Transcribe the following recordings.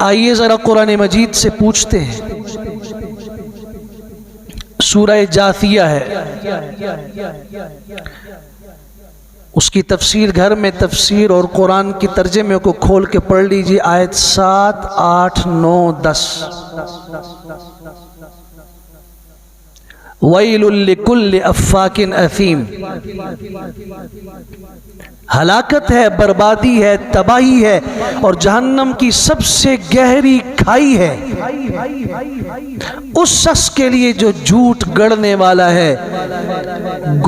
آئیے ذرا قرآن مجید سے پوچھتے ہیں۔ سورہ جاثیہ ہے۔ اس کی تفسیر گھر میں تفسیر اور قرآن کی ترجمے کو کھول کے پڑھ لیجیے آیت سات، آٹھ، نو، دس۔ ویل لکل افاکن افیم۔ ہلاکت ہے، بربادی ہے، تباہی ہے اور جہنم کی سب سے گہری کھائی ہے۔ اس شخص کے لیے جو جھوٹ گڑنے والا ہے،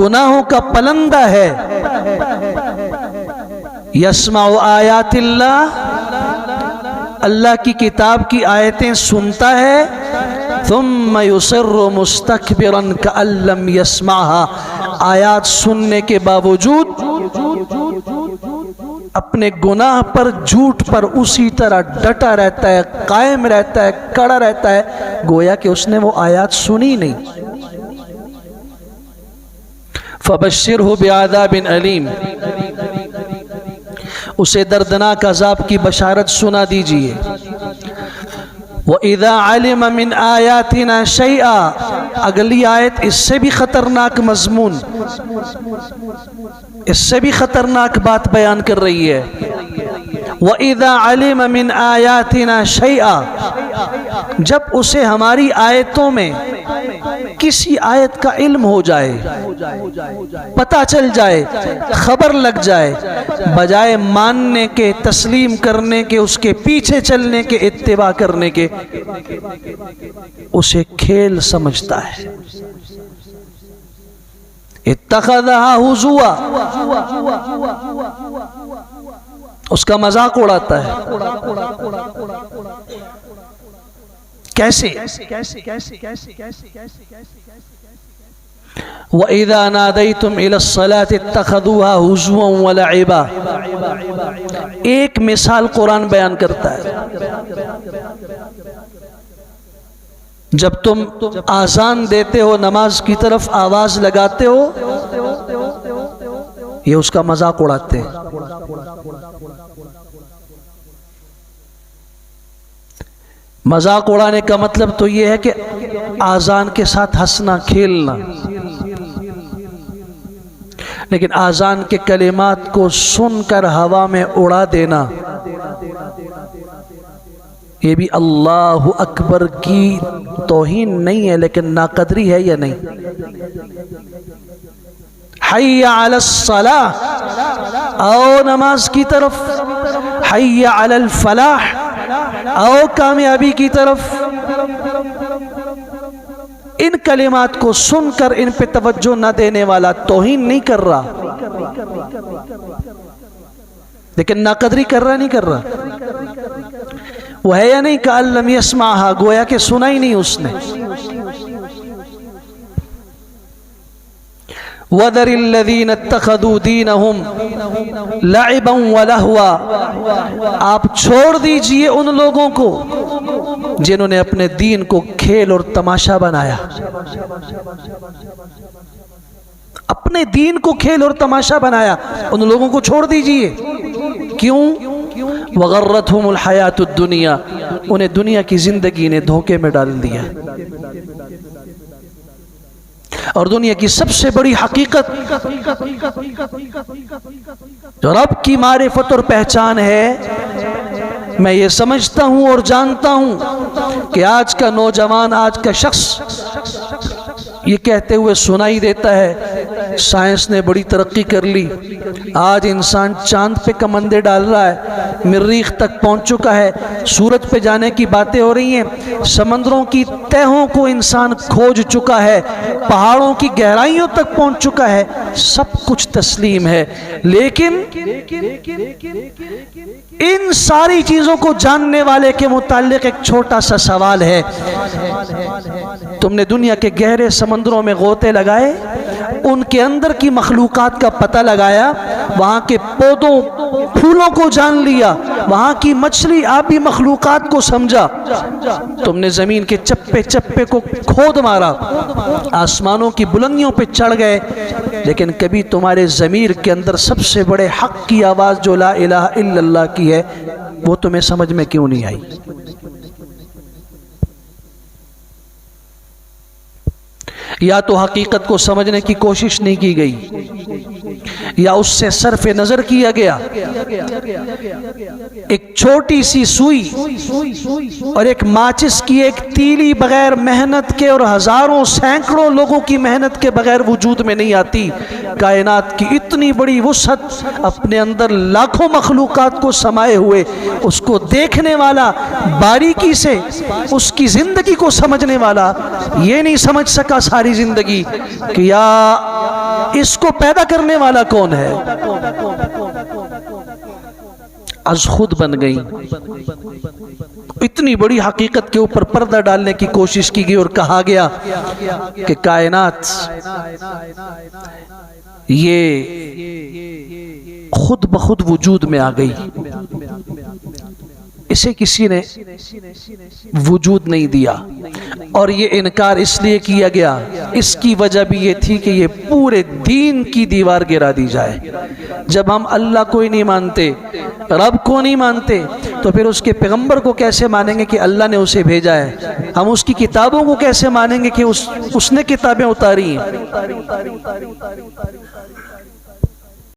گناہوں کا پلندہ ہے۔ یسمع آیات اللہ اللہ کی کتاب کی آیتیں سنتا ہے۔ ثم یسر مستکبرا کأن لم يسمعها آیات سننے کے باوجود اپنے گناہ پر جھوٹ پر اسی طرح ڈٹا رہتا ہے، قائم رہتا ہے، کڑا رہتا ہے، گویا کہ اس نے وہ آیات سنی نہیں۔ فبشرہ بعذاب علیم۔ اسے دردناک عذاب کی بشارت سنا دیجیے۔ وَإِذَا عَلِمَ مِنْ آيَاتِنَا شَيْئًا اگلی آیت، اس سے بھی خطرناک مضمون، اس سے بھی خطرناک بات بیان کر رہی ہے۔ وَإِذَا عَلِمَ مِنْ آيَاتِنَا شَيْئًا، جب اسے ہماری آیتوں میں کسی آیت کا علم ہو جائے، پتہ چل جائے، خبر لگ جائے، بجائے ماننے کے، تسلیم کرنے کے، اس کے پیچھے چلنے کے، اتباع کرنے کے، اسے کھیل سمجھتا ہے۔ اتخذها حضوا اس کا مذاق اڑاتا ہے۔ کیسے؟ وَإِذَا نَادَيْتُمْ إِلَى الصَّلَاةِ اتَّخَذُوهَا هُزُوًا وَلَعِبًا۔ ایک مثال قرآن بیان کرتا ہے۔ جب تم آزان دیتے ہو، نماز کی طرف آواز لگاتے ہو، یہ اس کا مذاق اڑاتے ہیں۔ مذاق اڑانے کا مطلب تو یہ ہے کہ آزان کے ساتھ ہنسنا، کھیلنا۔ لیکن آزان کے کلمات کو سن کر ہوا میں اڑا دینا، یہ بھی اللہ اکبر کی توہین نہیں ہے، لیکن ناقدری ہے یا نہیں؟ حی علی الصلاح، آؤ نماز کی طرف۔ حی علی الفلاح۔ آؤ کامیابی کی طرف۔ ان کلمات کو سن کر ان پہ توجہ نہ دینے والا توہین نہیں کر رہا۔ لیکن ناقدری کر رہا نہیں کر رہا۔ وہ ہے یا نہیں کہ لم یسمعها گویا کہ سنا ہی نہیں اس نے۔ وَذَرِ الَّذِينَ اتَّخَذُوا دِينَهُمْ لَعِبًا وَلَهْوًا۔ آپ چھوڑ دیجیے ان لوگوں کو جنہوں نے اپنے دین کو کھیل اور تماشا بنایا۔ اپنے دین کو کھیل اور تماشا بنایا۔ ان لوگوں کو چھوڑ دیجیے۔ کیوں؟ وغرتهم الحیات الدنیا انہیں دنیا کی زندگی نے دھوکے میں ڈال دیا۔ اور دنیا کی سب سے بڑی حقیقت جو رب کی معرفت اور پہچان ہے، میں یہ سمجھتا ہوں اور جانتا ہوں کہ آج کا نوجوان، آج کا شخص یہ کہتے ہوئے سنائی دیتا ہے، سائنس نے بڑی ترقی کر لی۔ آج انسان چاند پہ کمندے ڈال رہا ہے، مریخ تک پہنچ چکا ہے۔ سورج پہ جانے کی باتیں ہو رہی ہیں۔ سمندروں کی تہوں کو انسان کھوج چکا ہے، پہاڑوں کی گہرائیوں تک پہنچ چکا ہے۔ سب کچھ تسلیم ہے۔ لیکن ان ساری چیزوں کو جاننے والے کے متعلق ایک چھوٹا سا سوال ہے۔ تم نے دنیا کے گہرے سمندروں میں غوطے لگائے، ان کے اندر کی مخلوقات کا پتہ لگایا، وہاں کے پودوں، پھولوں کو جان لیا، وہاں کی مچھلی آبی مخلوقات کو سمجھا۔ تم نے زمین کے چپے چپے کو کھود مارا، آسمانوں کی بلندیوں پہ چڑھ گئے۔ لیکن کبھی تمہارے ضمیر کے اندر سب سے بڑے حق کی آواز جو لا الہ الا اللہ کی ہے، وہ تمہیں سمجھ میں کیوں نہیں آئی؟ یا تو حقیقت کو سمجھنے کی کوشش نہیں کی گئی۔ یا اس سے صرف نظر کیا گیا؟ ایک چھوٹی سی سوئی اور ایک ماچس کی ایک تیلی بغیر محنت کے اور ہزاروں سینکڑوں لوگوں کی محنت کے بغیر وجود میں نہیں آتی۔ کائنات کی اتنی بڑی وسعت اپنے اندر لاکھوں مخلوقات کو سمائے ہوئے، اس کو دیکھنے والا، باریکی سے اس کی زندگی کو سمجھنے والا، یہ نہیں سمجھ سکا ساری زندگی کہ یا اس کو پیدا کرنے والا کون ہے؟ از خود بن گئی۔ اتنی بڑی حقیقت کے اوپر پردہ ڈالنے کی کوشش کی گئی اور کہا گیا کہ کائنات یہ خود بخود وجود میں آ گئی۔ اسے کسی نے وجود نہیں دیا اور یہ انکار اس لیے کیا گیا۔ اس کی وجہ بھی یہ تھی کہ یہ پورے دین کی دیوار گرا دی جائے۔ جب ہم اللہ کو ہی نہیں مانتے، رب کو نہیں مانتے، تو پھر اس کے پیغمبر کو کیسے مانیں گے کہ اللہ نے اسے بھیجا ہے؟ ہم اس کی کتابوں کو کیسے مانیں گے کہ اس اس نے کتابیں اتاری ہیں؟